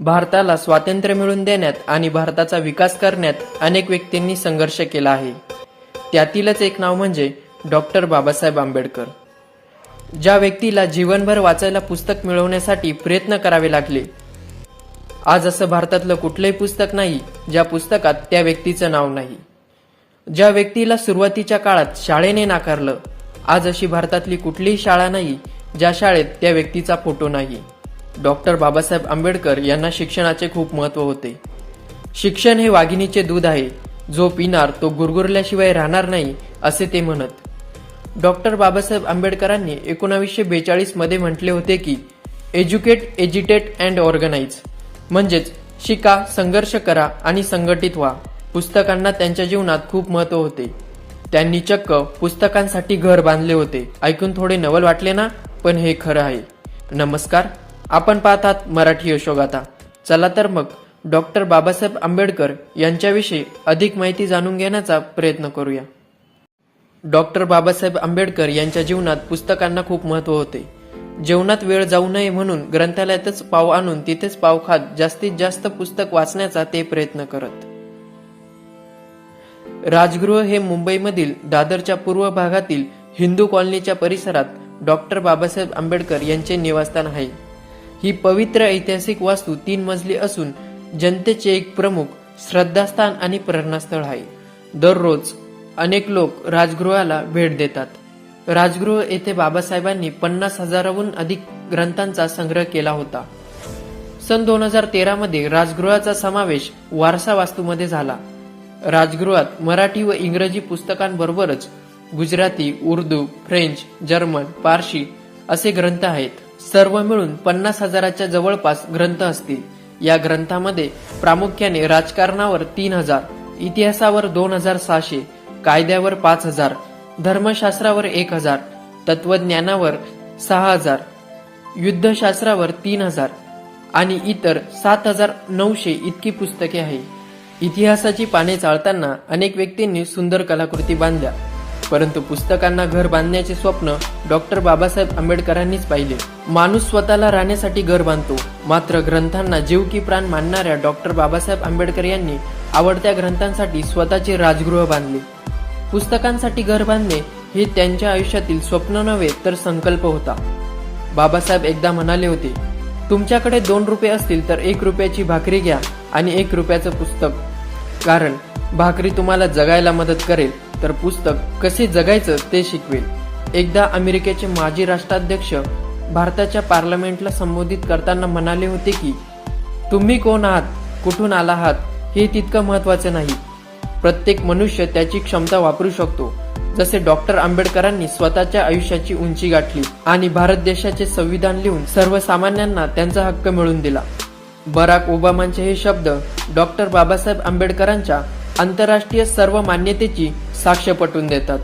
भारताला स्वातंत्र्य मिळवून देण्यात आणि भारताचा विकास करण्यात अनेक व्यक्तींनी संघर्ष केला आहे. त्यातीलच एक नाव म्हणजे डॉक्टर बाबासाहेब आंबेडकर. ज्या व्यक्तीला जीवनभर वाचायला पुस्तक मिळवण्यासाठी प्रयत्न करावे लागले आज असं भारतातलं कुठलंही पुस्तक नाही ज्या पुस्तकात त्या व्यक्तीचं नाव नाही. ज्या व्यक्तीला सुरुवातीच्या काळात शाळेने नाकारलं आज अशी भारतातली कुठलीही शाळा नाही ज्या शाळेत त्या व्यक्तीचा फोटो नाही. डॉक्टर बाबासाहेब आंबेडकर यांना शिक्षणाचे खूप महत्त्व होते. शिक्षण हे वाघिणीचे दूध आहे. जो पिणार तो गुरगुरल्याशिवाय राहणार नाही असे ते म्हणत. डॉक्टर बाबासाहेब आंबेडकरांनी एकोणावीसशे बेचाळीसमध्ये म्हटले होते की एज्युकेट एज्युटेट अँड ऑर्गनाइज म्हणजेच शिका संघर्ष करा आणि संघटित व्हा. पुस्तकांना त्यांच्या जीवनात खूप महत्त्व होते. त्यांनी चक्क पुस्तकांसाठी घर बांधले होते. ऐकून थोडे नवल वाटले ना? पण हे खरं आहे. नमस्कार. आपण पाहतात मराठी यशोगाथा. चला तर मग डॉक्टर बाबासाहेब आंबेडकर यांच्याविषयी अधिक माहिती जाणून घेण्याचा प्रयत्न करूया. डॉक्टर बाबासाहेब आंबेडकर यांच्या जीवनात पुस्तकांना खूप महत्त्व होते. जेवणात वेळ जाऊ नये म्हणून ग्रंथालयातच पाव आणून तिथेच पाव खात जास्तीत जास्त पुस्तक वाचण्याचा ते प्रयत्न करत. राजगृह हे मुंबईमधील दादरच्या पूर्व भागातील हिंदू कॉलनीच्या परिसरात डॉक्टर बाबासाहेब आंबेडकर यांचे निवासस्थान आहे. ही पवित्र ऐतिहासिक वास्तू तीन मजली असून जनतेचे एक प्रमुख श्रद्धास्थान आणि प्रेरणास्थळ आहे. दररोज अनेक लोक राजगृहाला भेट देतात. राजगृह येथे बाबासाहेबांनी पन्नास हजाराहून अधिक ग्रंथांचा संग्रह केला होता. सन दोन हजार तेरा मध्ये राजगृहाचा समावेश वारसा वास्तूमध्ये झाला. राजगृहात मराठी व इंग्रजी पुस्तकांबरोबरच गुजराती उर्दू फ्रेंच जर्मन पारशी असे ग्रंथ आहेत. सर्व मिळून पन्नास हजाराच्या जवळपास ग्रंथ असतील. या ग्रंथामध्ये प्रामुख्याने राजकारणावर तीन हजार इतिहासावर दोन हजार सहाशे कायद्यावर पाच हजार धर्मशास्त्रावर एक हजार तत्वज्ञानावर सहा हजार युद्धशास्त्रावर तीन हजार आणि इतर सात हजार नऊशे इतकी पुस्तके आहे. इतिहासाची पाने चाळताना अनेक व्यक्तींनी सुंदर कलाकृती बांधल्या. परंतु पुस्तकांना घर बांधण्याचे स्वप्न डॉक्टर बाबासाहेब आंबेडकरांनीच पाहिले. माणूस स्वतःला राहण्यासाठी घर बांधतो. मात्र ग्रंथांना जीव की प्राण मानणाऱ्या डॉक्टर बाबासाहेब आंबेडकर यांनी आवडत्या ग्रंथांसाठी स्वतःचे राजगृह बांधले. पुस्तकांसाठी घर बांधणे हे त्यांच्या आयुष्यातील स्वप्न नव्हे तर संकल्प होता. बाबासाहेब एकदा म्हणाले होते तुमच्याकडे दोन रुपये असतील तर एक रुपयाची भाकरी घ्या आणि एक रुपयाचं पुस्तक. कारण भाकरी तुम्हाला जगायला मदत करेल. तर पुस्तक कसे जगायचं ते शिकवेल. एकदा अमेरिकेचे माजी राष्ट्राध्यक्ष भारताच्या पार्लमेंटला संबोधित करताना म्हणाले होते की तुम्ही कोण आहात कुठून आला आहात हे तितकं महत्वाचं नाही. प्रत्येक मनुष्य त्याची क्षमता वापरू शकतो. जसे डॉक्टर आंबेडकरांनी स्वतःच्या आयुष्याची उंची गाठली आणि भारत देशाचे संविधान लिहून सर्वसामान्यांना त्यांचा हक्क मिळवून दिला. बराक ओबामांचे हे शब्द डॉक्टर बाबासाहेब आंबेडकरांच्या आंतरराष्ट्रीय सर्व मान्यतेची साक्ष पटवून देतात.